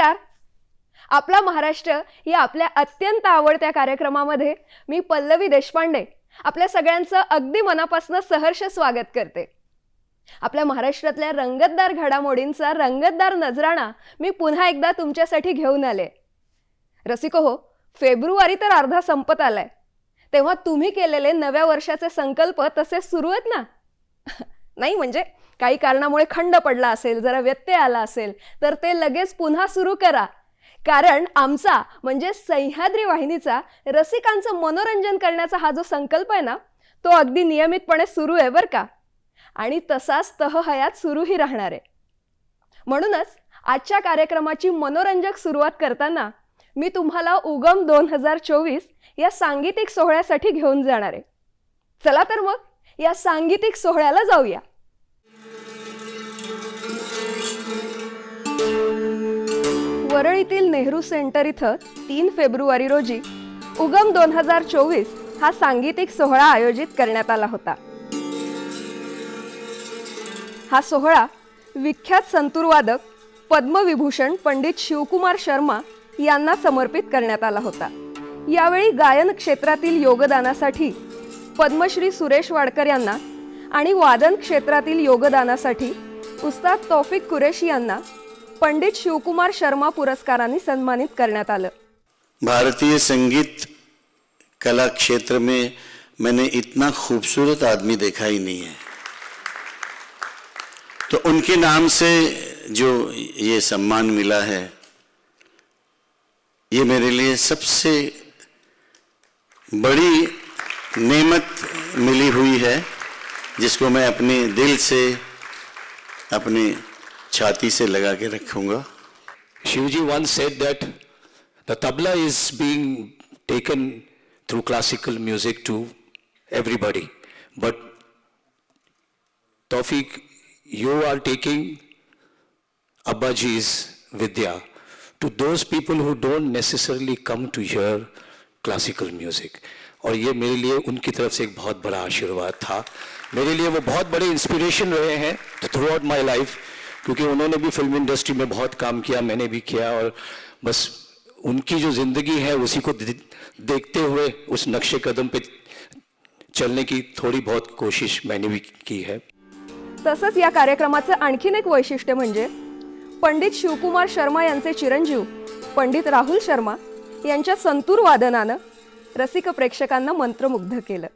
नमस्कार. आपला महाराष्ट्र या आपल्या अत्यंत आवडत्या कार्यक्रमामध्ये मी पल्लवी देशपांडे आपल्या सगळ्यांचं अगदी मनापासून सहर्ष स्वागत करते. आपल्या महाराष्ट्रातल्या रंगतदार घडामोडींचा रंगतदार नजराणा मी पुन्हा एकदा तुमच्यासाठी घेऊन आले. रसिको हो फेब्रुवारी तर अर्धा संपत आलाय. तेव्हा तुम्ही केलेले नव्या वर्षाचे संकल्प तसे सुरू आहेत ना? नाही म्हणजे काही कारणामुळे खंड पडला असेल जरा व्यत्यय आला असेल तर ते लगेच पुन्हा सुरू करा. कारण आमचा म्हणजे सह्याद्री वाहिनीचा रसिकांचं मनोरंजन करण्याचा हा जो संकल्प आहे ना तो अगदी नियमितपणे सुरू आहे बरं का. आणि तसाच तह हयात सुरूही राहणार आहे. म्हणूनच आजच्या कार्यक्रमाची मनोरंजक सुरुवात करताना मी तुम्हाला उगम दोन हजार चोवीस या सांगीतिक सोहळ्यासाठी घेऊन जाणार आहे. चला तर मग या सांगीतिक सोहळ्याला जाऊया. वरळीतील नेहरू सेंटर इथं तीन फेब्रुवारी रोजी उगम दोन हजार चोवीस हा सांगीतिक सोहळा आयोजित करण्यात आला होता. हा सोहळा विख्यात संतूरवादक पद्मविभूषण पंडित शिवकुमार शर्मा यांना समर्पित करण्यात आला होता. यावेळी गायन क्षेत्रातील योगदानासाठी पद्मश्री सुरेश वाडकर यांना आणि वादन क्षेत्रातील योगदानासाठी उस्ताद तौफिक कुरेशी यांना पंडित शिवकुमार शर्मा पुरस्कारांनी सन्मानित करण्यात आलं. भारतीय संगीत कला क्षेत्र में मैंने इतना खूबसूरत आदमी देखा ही नहीं है। तो उनके नाम से जो ये सम्मान मिला है, ये मेरे लिए सबसे बड़ी नेमत मिली हुई है, जिसको मैं अपने दिल से, अपनी छाती से लगा के रखूँगा Shivji once said that the tabla is being taken through classical music to everybody. But Tawfiq, you are taking Abbaji's Vidya to those people who don't necessarily come to hear classical music. और ये मेरे लिए उनकी तरफ़ से एक बहुत बड़ा आशीर्वाद था मेरे लिए वो बहुत बड़े इंस्पिरेशन रहे हैं थ्रू आउट माई लाइफ क्योंकि उन्होंने भी फिल्म इंडस्ट्री में बहुत काम किया मैंने भी किया और बस उनकी जो ज़िंदगी है उसी को देखते हुए उस नक्शे कदम पे चलने की थोड़ी बहुत कोशिश मैंने भी की है। तसंच या कार्यक्रमाचं आणखीन एक वैशिष्ट्य म्हणजे पंडित शिवकुमार शर्मा यांचे चिरंजीव पंडित राहुल शर्मा यांच्या संतूर वादनानं रसिक प्रेक्षकांना मंत्रमुग्ध केलं.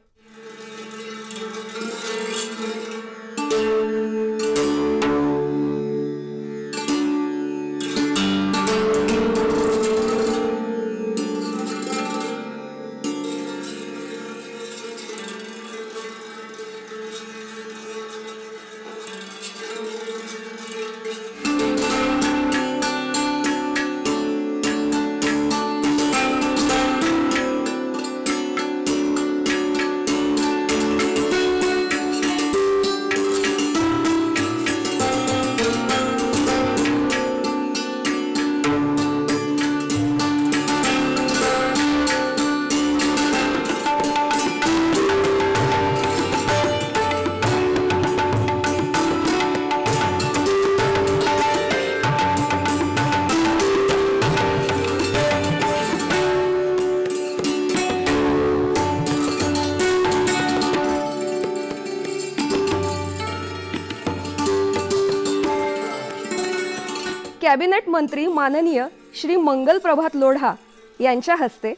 कॅबिनेट मंत्री माननीय श्री मंगल प्रभात लोढा यांच्या हस्ते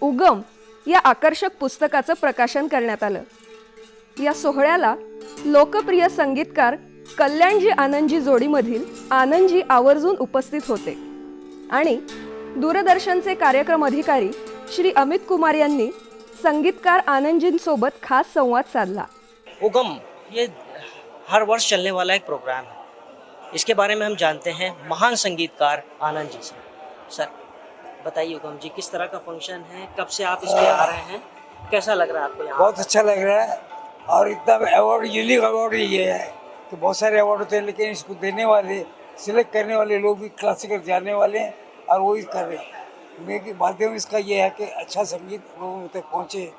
उगम या आकर्षक पुस्तकाचं प्रकाशन करण्यात आलं. या सोहळ्याला लोकप्रिय संगीतकार कल्याणजी आनंदजी जोडीमधील आनंदजी आवर्जून उपस्थित होते आणि दूरदर्शनचे कार्यक्रम अधिकारी श्री अमित कुमार यांनी संगीतकार आनंदजींसोबत खास संवाद साधला. उगम ये हर वर्ष चलने वाला एक प्रोग्राम है। इसके बारे में हम जानते हैं महान संगीतकार आनंद जी से। सर, बताइए उगम जी, किस तरह का फ़ंक्शन है? कब से आप इस पे आ रहे हैं? कैसा लग रहा है आपको यहाँ? बहुत अच्छा लग रहा है और इतना अवार्ड यूनिक अवार्ड ये है कि बहुत सारे अवार्ड होते हैं, लेकिन इसको देने वाले सिलेक्ट करने वाले लोग भी क्लासिकल जाने वाले हैं और वही कर रहे हैं। मेरे माध्यम इसका ये है कि अच्छा संगीत लोगों तक पहुँचे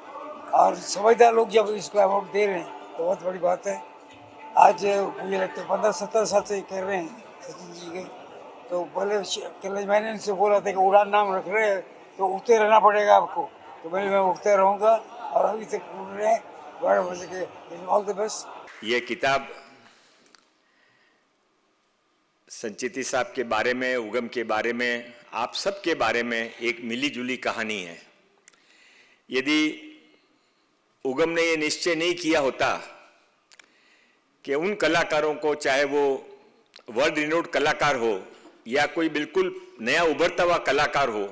और समझदार लोग जब इसको अवार्ड दे रहे हैं तो बहुत बड़ी बात है। आज मुझे लगता है पंद्रह सत्तर साल से कर रहे हैं सचिन जी के। तो पहले कल मैंने उनसे बोला था कि उड़ान नाम रख रहे हैं तो उठते रहना पड़ेगा आपको। तो मैंने मैं उठते रहूँगा और अभी तक उड़ रहे हैं। के ऑल द बेस्ट ये किताब संचिति साहब के बारे में, उगम के बारे में, आप सब के बारे में एक मिली जुली कहानी है। यदि उगम ने ये निश्चय नहीं किया होता कि उन कलाकारों को चाहे वो वर्ल्ड रिनोड कलाकार हो या कोई बिल्कुल नया उभरता हुआ कलाकार हो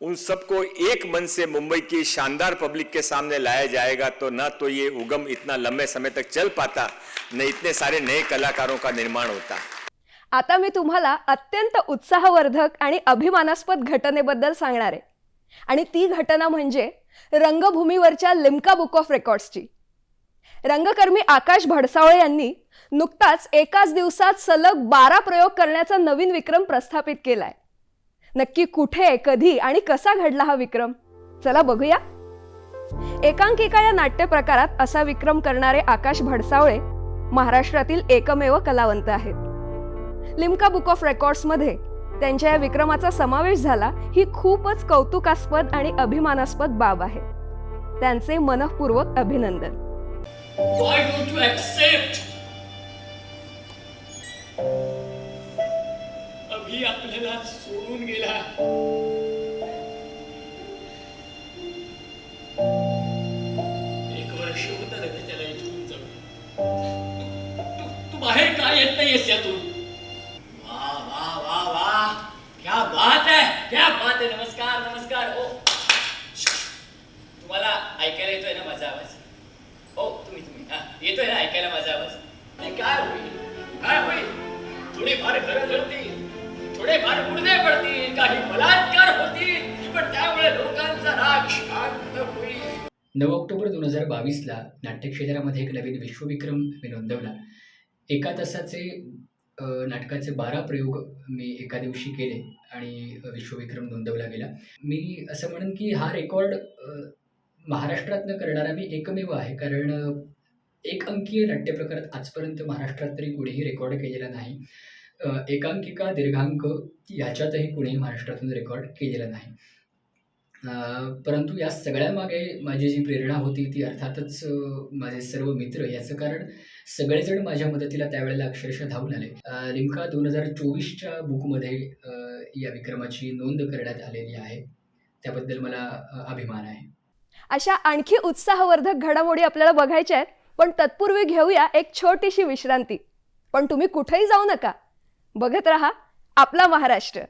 उन सबको एक मन से मुंबई की शानदार पब्लिक के सामने लाया जाएगा तो न तो ये उगम इतना लंबे समय तक चल पाता न इतने सारे नए कलाकारों का निर्माण होता। आता मी तुम्हाला अत्यंत उत्साहवर्धक आणि अभिमानास्पद घटनेबद्दल सांगणार आहे. आणि ती घटना म्हणजे रंगभूमीवरच्या लिम्का बुक ऑफ रेकॉर्ड्सची. रंगकर्मी आकाश भडसावळे यांनी नुकताच एकाच दिवसात सलग बारा प्रयोग करण्याचा नवीन विक्रम प्रस्थापित केलाय. नक्की कुठे कधी आणि कसा घडला हा विक्रम? चला बघूया. एकांकिका या नाट्य प्रकारात असा विक्रम करणारे आकाश भडसावळे महाराष्ट्रातील एकमेव कलावंत आहेत. लिम्का बुक ऑफ रेकॉर्ड्समध्ये त्यांच्या या विक्रमाचा समावेश झाला ही खूपच कौतुकास्पद आणि अभिमानास्पद बाब आहे. त्यांचे मनःपूर्वक अभिनंदन. Why don't you accept? अभी आपल्याला सोडून गेला. एक वर्ष होत लगे त्याला इथून जाऊ तू तू बाहेर काय येत नाहीयेस यातून? दोन बावीसला नाट्यक्षेत्रामध्ये एक नवीन विश्वविक्रम मी नोंदवला. एका तासाचे नाटकाचे बारा प्रयोग मी एका दिवशी केले आणि विश्वविक्रम नोंदवला गेला. मी असं म्हणेन की हा रेकॉर्ड महाराष्ट्रातनं करणारा मी एकमेव आहे. कारण एक अंकीय नाट्यप्रकारात आजपर्यंत महाराष्ट्रात तरी कुणीही रेकॉर्ड केलेला नाही. एकांकिका दीर्घांक याच्यातही कुणीही महाराष्ट्रातून रेकॉर्ड केलेला नाही. परंतु या सगळ्यामागे माझी जी प्रेरणा होती ती अर्थातच माझे सर्व मित्र याचं कारण सगळेजण माझ्या मदतीला त्यावेळेला अक्षरशः धावून आले. अ, दोन हजार चोवीसच्या बुकमध्ये या विक्रमाची नोंद करण्यात आलेली आहे. त्याबद्दल मला अभिमान आहे. अशा आणखी उत्साहवर्धक घडामोडी आपल्याला बघायच्या आहेत पण तत्पूर्वी घेऊया एक छोटीशी विश्रांती. पण तुम्ही कुठेही जाऊ नका. बघत रहा आपला महाराष्ट्र.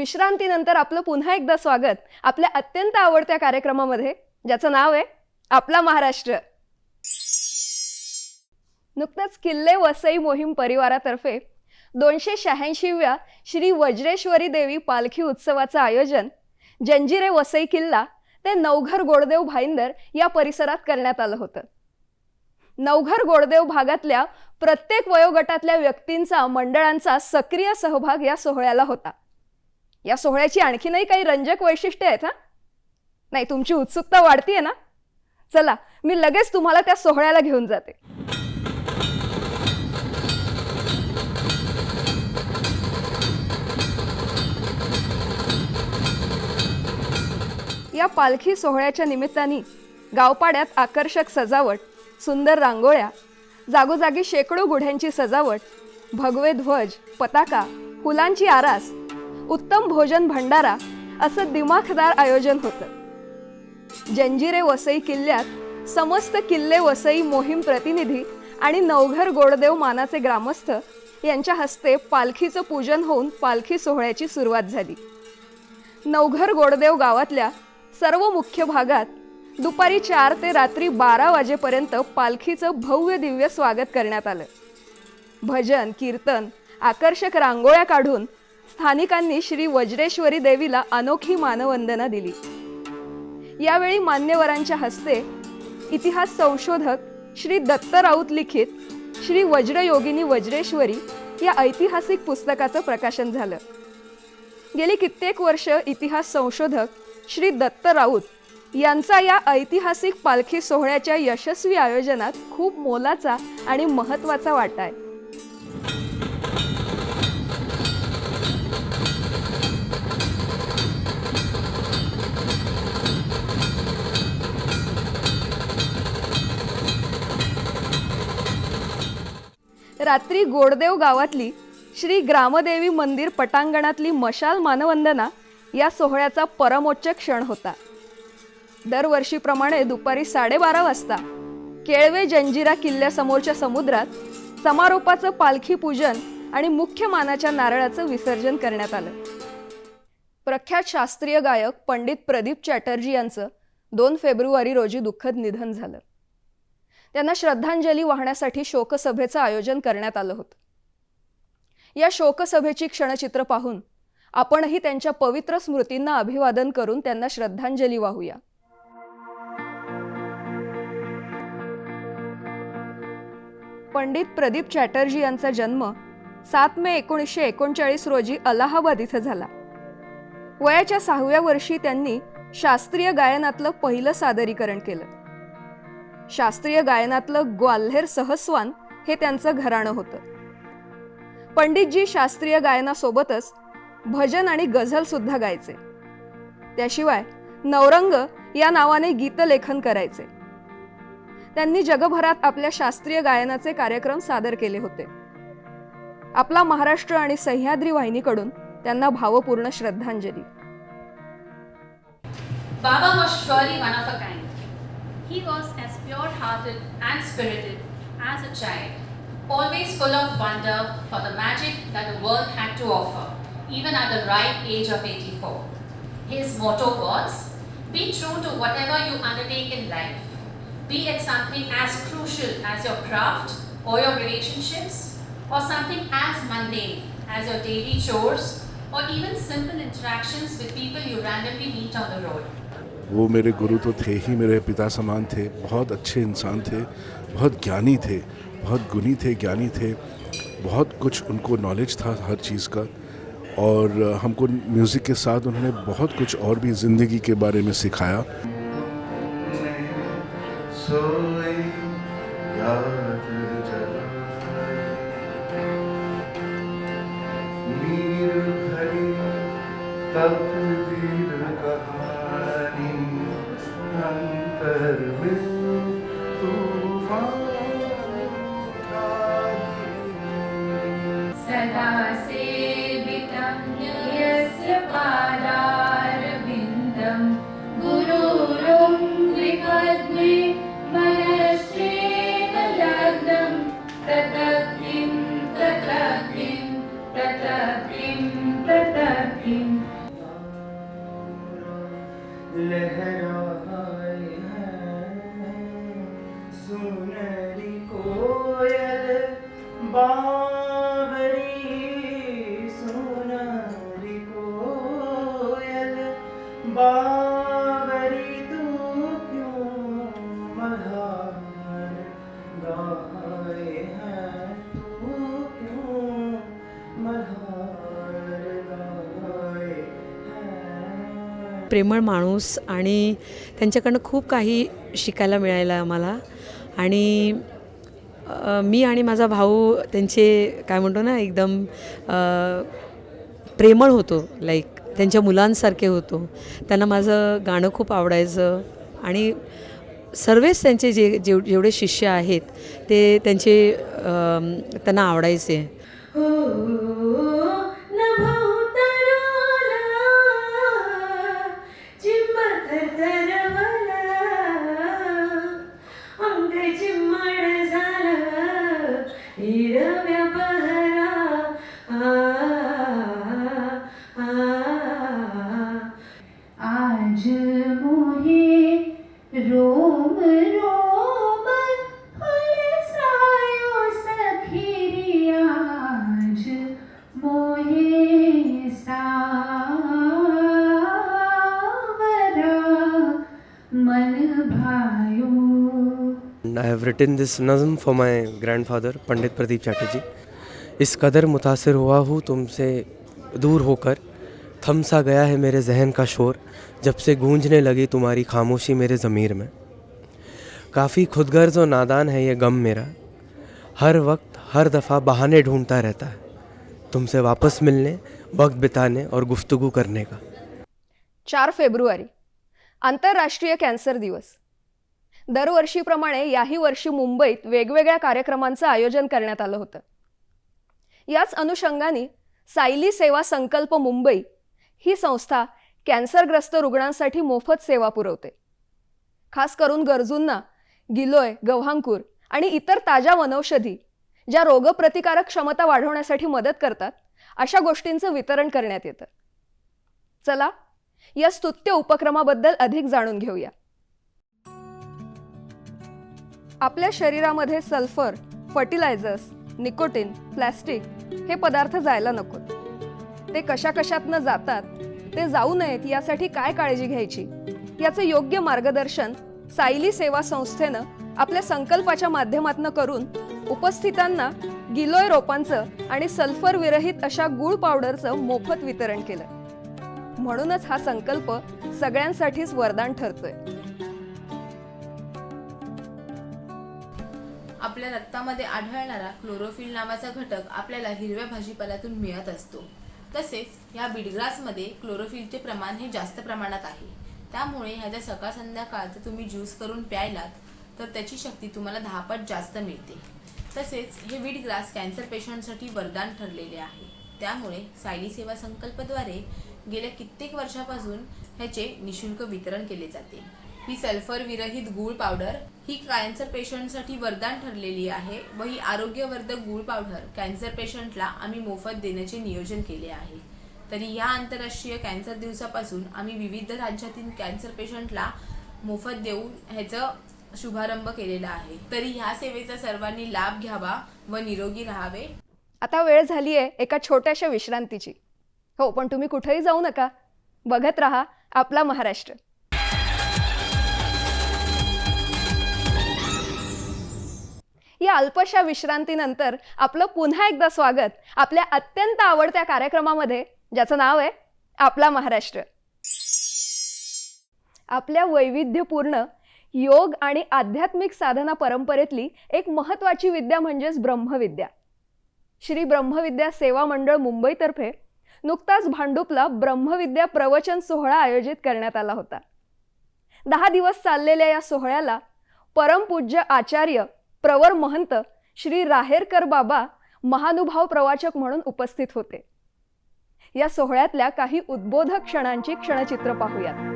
विश्रांतीनंतर आपलं पुन्हा एकदा स्वागत आपल्या अत्यंत आवडत्या कार्यक्रमामध्ये ज्याचं नाव आहे आपला महाराष्ट्र. नुकतंच किल्ले वसई मोहीम परिवारातर्फे दोनशे शहाऐंशीव्या श्री वज्रेश्वरी देवी पालखी उत्सवाचं आयोजन जंजिरे वसई किल्ला ते नवघर गोडदेव भाईंदर या परिसरात करण्यात आलं होतं. नवघर गोडदेव भागातल्या प्रत्येक वयोगटातल्या व्यक्तींचा मंडळांचा सक्रिय सहभाग या सोहळ्याला होता. या सोहळ्याची आणखीनही काही रंजक वैशिष्ट्ये आहेत हा? नाही तुमची उत्सुकता वाढतीये ना? चला मी लगेच तुम्हाला त्या सोहळ्याला घेऊन जाते. या पालखी सोहळ्याच्या निमित्ताने गावपाड्यात आकर्षक सजावट सुंदर रांगोळ्या जागोजागी शेकडो गुढ्यांची सजावट भगवे ध्वज पताका फुलांची आरास उत्तम भोजन भंडारा असं दिमाखदार आयोजन होतं. जंजिरे वसई किल्ल्यात समस्त किल्ले वसई मोहीम प्रतिनिधी आणि नवघर गोडदेव मानाचे ग्रामस्थ यांच्या हस्ते पालखीचं पूजन होऊन पालखी सोहळ्याची सुरुवात झाली. नवघर गोडदेव गावातल्या सर्व मुख्य भागात दुपारी चार ते रात्री बारा वाजेपर्यंत पालखीचं भव्य दिव्य स्वागत करण्यात आलं. भजन कीर्तन आकर्षक रांगोळ्या काढून स्थानिकांनी श्री वज्रेश्वरी देवीला अनोखी मानवंदना दिली. यावेळी मान्यवरांच्या हस्ते इतिहास संशोधक श्री दत्त राऊत लिखित श्री वज्रयोगिनी वज्रेश्वरी या ऐतिहासिक पुस्तकाचं प्रकाशन झालं. गेली कित्येक वर्ष इतिहास संशोधक श्री दत्त राऊत यांचा या ऐतिहासिक पालखी सोहळ्याच्या यशस्वी आयोजनात खूप मोलाचा आणि महत्त्वाचा वाटा आहे. रात्री गोडदेव गावातली श्री ग्रामदेवी मंदिर पटांगणातली मशाल मानवंदना या सोहळ्याचा परमोच्च क्षण होता. दरवर्षीप्रमाणे दुपारी साडेबारा वाजता केळवे जंजिरा किल्ल्यासमोरच्या समुद्रात समारोपाचं पालखी पूजन आणि मुख्य मानाच्या नारळाचं विसर्जन करण्यात आलं. प्रख्यात शास्त्रीय गायक पंडित प्रदीप चॅटर्जी यांचं दोन फेब्रुवारी रोजी दुःखद निधन झालं. त्यांना श्रद्धांजली वाहण्यासाठी शोकसभेचं आयोजन करण्यात आलं होतं. या शोकसभेची क्षणचित्र पाहून आपणही त्यांच्या पवित्र स्मृतींना अभिवादन करून त्यांना श्रद्धांजली वाहूया. पंडित प्रदीप चॅटर्जी यांचा जन्म सात मे एकोणीसशे एकोणचाळीस रोजी अलाहाबाद इथं झाला. वयाच्या सहाव्या वर्षी त्यांनी शास्त्रीय गायनातलं पहिलं सादरीकरण केलं. शास्त्रीय गायनातलं ग्वाल्हेर सहस्वान हे त्यांचं घराणं होतं. पंडितजी शास्त्रीय गायनासोबतच भजन आणि गझल सुद्धा गायचे. त्याशिवाय नवरंग या नावाने गीतलेखन करायचे. त्यांनी जगभरात आपल्या शास्त्रीय गायनाचे कार्यक्रम सादर केले होते. आपला महाराष्ट्र आणि सह्याद्री वाहिनीकडून त्यांना भावपूर्ण श्रद्धांजली. Baba He was as pure hearted and spirited as a child, always full of wonder for the magic that the world had to offer, even at the ripe age of 84. His motto was Be true to whatever you undertake in life, be it something as crucial as your craft or your relationships, or something as mundane as your daily chores, or even simple interactions with people you randomly meet on the road. वो मेरे गुरु तो थे ही, मेरे पिता समान थे, बहुत अच्छे इंसान थे, बहुत ज्ञानी थे, बहुत गुणी थे, ज्ञानी थे, बहुत कुछ उनको नॉलेज था हर चीज़ का। और हमको म्यूज़िक के साथ उन्होंने बहुत कुछ और भी ज़िंदगी के बारे में सिखाया। सदा कोयल। तू क्यों मल्हार गाए हैं? तू क्यों मल्हार गाए हैं? प्रेमळ माणूस आणि त्यांच्याकडनं खूप काही शिकायला मिळालं आम्हाला. आणि मी आणि माझा भाऊ त्यांचे काय म्हणतो ना एकदम प्रेमळ होतो. लाईक त्यांच्या मुलांसारखे होतो. त्यांना माझं गाणं खूप आवडायचं. आणि सर्वच त्यांचे जे जेव जेवढे शिष्य आहेत ते त्यांचे त्यांना आवडायचे. हो, हो. Written this nazm for my grandfather, Pandit Pradeep Chatterjee. इस कदर मुतासर हुआ हूँ तुमसे दूर होकर। थम सा गया है मेरे जहन का शोर जब से गूंजने लगी तुम्हारी खामोशी मेरे ज़मीर में। काफ़ी खुदगर्ज और नादान है ये गम मेरा। हर वक्त हर दफ़ा बहाने ढूंढता रहता है तुमसे वापस मिलने वक्त बिताने और गुफ्तगू करने का। चार फेब्रुवारी आंतरराष्ट्रीय कैंसर दिवस। दरवर्षीप्रमाणे याही वर्षी मुंबईत वेगवेगळ्या कार्यक्रमांचं आयोजन करण्यात आलं होतं. याच अनुषंगाने सायली सेवा संकल्प मुंबई ही संस्था कॅन्सरग्रस्त रुग्णांसाठी मोफत सेवा पुरवते. खास करून गरजूंना गिलोय गव्हांकूर आणि इतर ताज्या वनौषधी ज्या रोगप्रतिकारक क्षमता वाढवण्यासाठी मदत करतात अशा गोष्टींचं वितरण करण्यात येतं. चला या स्तुत्य उपक्रमाबद्दल अधिक जाणून घेऊया. आपल्या शरीरामध्ये सल्फर फर्टिलायझर्स निकोटीन प्लॅस्टिक हे पदार्थ जायला नकोत. ते कशा कशातनं जातात ते जाऊ नयेत यासाठी काय काळजी घ्यायची? याचं योग्य मार्गदर्शन सायली सेवा संस्थेनं आपल्या संकल्पाच्या माध्यमातून करून उपस्थितांना गिलोय रोपांचं आणि सल्फर विरहित अशा गुळ पावडरचं मोफत वितरण केलं. म्हणूनच हा संकल्प सगळ्यांसाठीच वरदान ठरतोय. आपल्या रक्तामध्ये आढळणारा क्लोरोफिल नावाचा घटक आपल्याला हिरव्या भाजीपाल्यातून मिळत असतो. तसेच ह्या बिडग्रासमध्ये क्लोरोफिलचे प्रमाण हे जास्त प्रमाणात आहे. त्यामुळे ह्याचा सकाळ संध्याकाळ जर तुम्ही ज्यूस करून प्यायलात तर त्याची शक्ती तुम्हाला दहा पट जास्त मिळते. तसेच हे बीटग्रास कॅन्सर पेशंटसाठी वरदान ठरलेले आहे. त्यामुळे सायली सेवा संकल्पद्वारे गेल्या कित्येक वर्षापासून ह्याचे निशुल्क वितरण केले जाते. ही सल्फर विरहित गूळ पावडर ही कॅन्सर पेशंटसाठी वरदान ठरलेली आहे व ही आरोग्यवर्धक गूळ पावडर कॅन्सर पेशंटला आम्ही मोफत देण्याचे नियोजन केले आहे. तरी या आंतरराष्ट्रीय कॅन्सर दिवसापासून आम्ही विविध राज्यातील कॅन्सर पेशंटला मोफत देऊन ह्याचं शुभारंभ केलेला आहे. तरी ह्या सेवेचा सर्वांनी लाभ घ्यावा व निरोगी राहावे. आता वेळ झाली आहे एका छोट्याशा विश्रांतीची. हो पण तुम्ही कुठेही जाऊ नका. बघत राहा आपला महाराष्ट्र. या अल्पशा विश्रांतीनंतर आपलं पुन्हा एकदा स्वागत आपल्या अत्यंत आवडत्या कार्यक्रमामध्ये ज्याचं नाव आहे आपला महाराष्ट्र. आपल्या वैविध्यपूर्ण योग आणि आध्यात्मिक साधना परंपरेतली एक महत्त्वाची विद्या म्हणजेच ब्रह्मविद्या. श्री ब्रह्मविद्या सेवा मंडळ मुंबईतर्फे नुकताच भांडुपला ब्रह्मविद्या प्रवचन सोहळा आयोजित करण्यात आला होता. दहा दिवस चाललेल्या या सोहळ्याला परमपूज्य आचार्य प्रवर महंत श्री राहेरकर बाबा महानुभाव प्रवाचक म्हणून उपस्थित होते. या सोहळ्यातल्या काही उद्बोधक क्षणांची क्षणचित्र पाहूयात.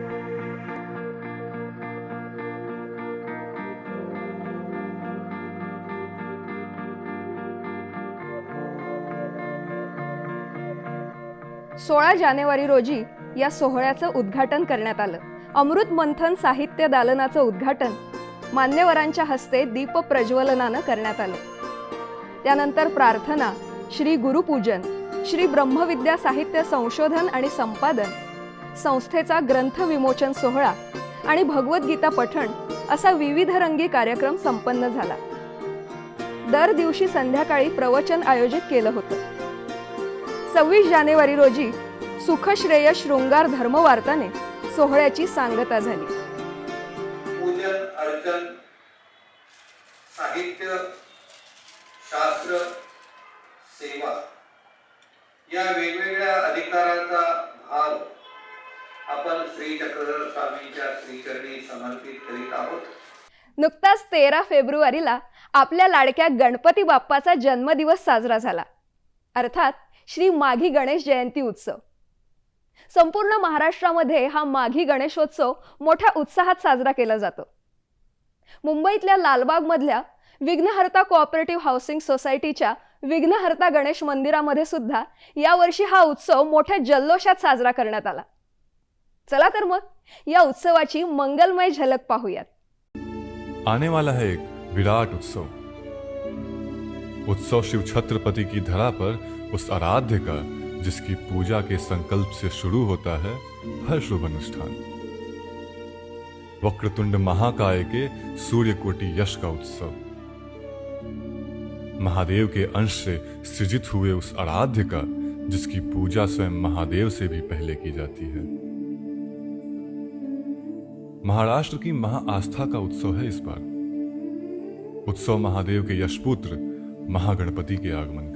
सोळा जानेवारी रोजी या सोहळ्याचं उद्घाटन करण्यात आलं. अमृत मंथन साहित्य दालनाचं उद्घाटन मान्यवरांच्या हस्ते दीप प्रज्वलनानं करण्यात आलं. त्यानंतर प्रार्थना श्री गुरुपूजन श्री ब्रह्मविद्या साहित्य संशोधन आणि संपादन संस्थेचा ग्रंथ विमोचन सोहळा आणि भगवद्गीता पठण असा विविध रंगी कार्यक्रम संपन्न झाला. दर दिवशी संध्याकाळी प्रवचन आयोजित केलं होतं. सव्वीस जानेवारी रोजी सुखश्रेय शृंगार धर्मवार्ताने सोहळ्याची सांगता झाली. पूजन साहित्य शास्त्र सेवा या वेगवेगळ्या अधिकारांचा भाव आपण श्री चक्रधर स्वामींच्या श्रीचरणी समर्पित करीत आहोत. नुकताच तेरा फेब्रुवारीला आपल्या लाडक्या गणपती बाप्पाचा जन्मदिवस साजरा झाला. अर्थात श्री माघी गणेश जयंती उत्सव. संपूर्ण महाराष्ट्रामध्ये हा माघी गणेशोत्सव मोठ्या उत्साहात साजरा केला जातो. मुंबईतल्या लालबागमधल्या विघ्नहर्ता कोऑपरेटिव्ह हाऊसिंग सोसायटीच्या विघ्नहर्ता गणेश मंदिरामध्ये सुद्धा यावर्षी हा उत्सव मोठ्या जल्लोषात साजरा करण्यात आला. चला तर मग या उत्सवाची मंगलमय झलक पाहूयात. आने वाला है एक विराट उत्सव. उत्सव शिव छत्रपति की धरा पर उस आराध्य का जिसकी पूजा के संकल्प से शुरू होता है हर शुभ अनुष्ठान। वक्रतुंड महाकाय के सूर्यकोटि यश का उत्सव। महादेव के अंश से सृजित हुए उस आराध्य का, जिसकी पूजा स्वयं महादेव से भी पहले की जाती है। महाराष्ट्र की महाआस्था का उत्सव है इस बार। उत्सव महादेव के यशपुत्र महागणपति के आगमन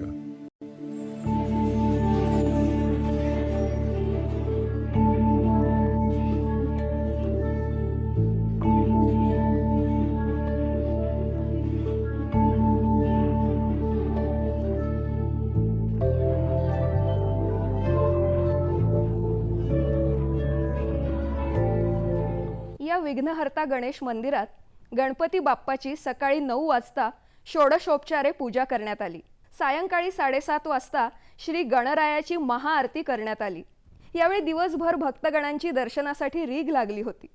विघ्नहर्ता गणेश मंदिरात गणपती बाप्पाची सकाळी नऊ वाजता षोडशोपचारे पूजा करण्यात आली. सायंकाळी साडेसात वाजता श्री गणरायाची महाआरती करण्यात आली. यावेळी दिवसभर भक्तगणांची दर्शनासाठी रीघ लागली होती.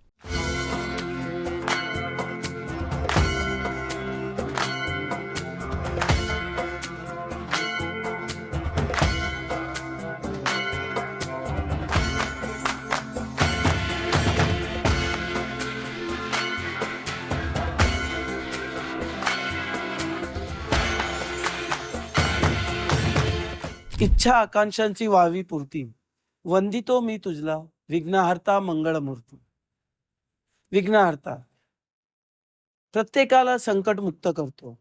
इच्छा आकांक्षांची व्हावी पूर्ती. वंदितो मी तुझला विघ्नहर्ता मंगळमूर्ती. विघ्नहर्ता. प्रत्येकाला संकट मुक्त करतो.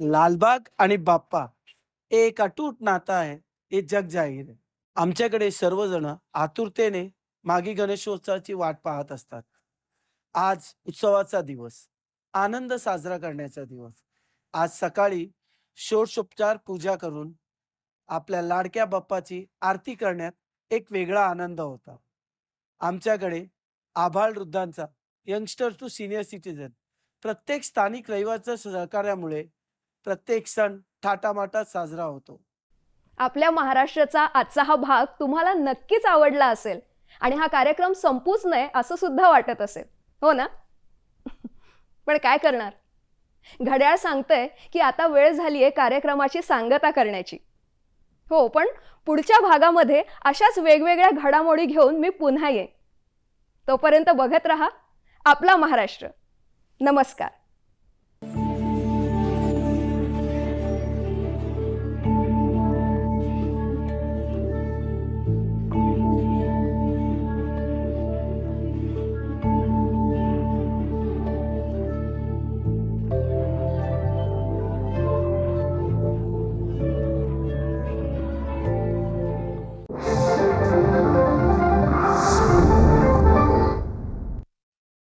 लालबाग आणि बाप्पा एक अटूट नातं आहे हे जग जाहीर आहे. आमच्याकडे सर्वजण आतुरतेने मागी गणेशोत्सवाची वाट पाहत असतात. आज उत्सवाचा दिवस आनंद साजरा करण्याचा दिवस. आज सकाळी षोडशोपचार पूजा करून आपल्या लाडक्या बाप्पाची आरती करण्यात एक वेगळा आनंद होता. आमच्याकडे आभाळ वृद्धांचा यंगस्टर टू सिनियर सिटीजन प्रत्येक स्थानिक रहिवाच्या सहकार्यामुळे प्रत्येक सण थाटामाटात साजरा होतो. आपल्या महाराष्ट्राचा आजचा हा भाग तुम्हाला नक्कीच आवडला असेल आणि हा कार्यक्रम संपूच नये असं सुद्धा वाटत असेल. हो ना? पण काय करणार? घड्याळ सांगतंय की आता वेळ झालीये कार्यक्रमाची सांगता करण्याची. हो पण पुढच्या भागामध्ये अशाच वेगवेगळ्या घडामोडी घेऊन मी पुन्हा येईन. तोपर्यंत बघत रहा. आपला महाराष्ट्र. नमस्कार.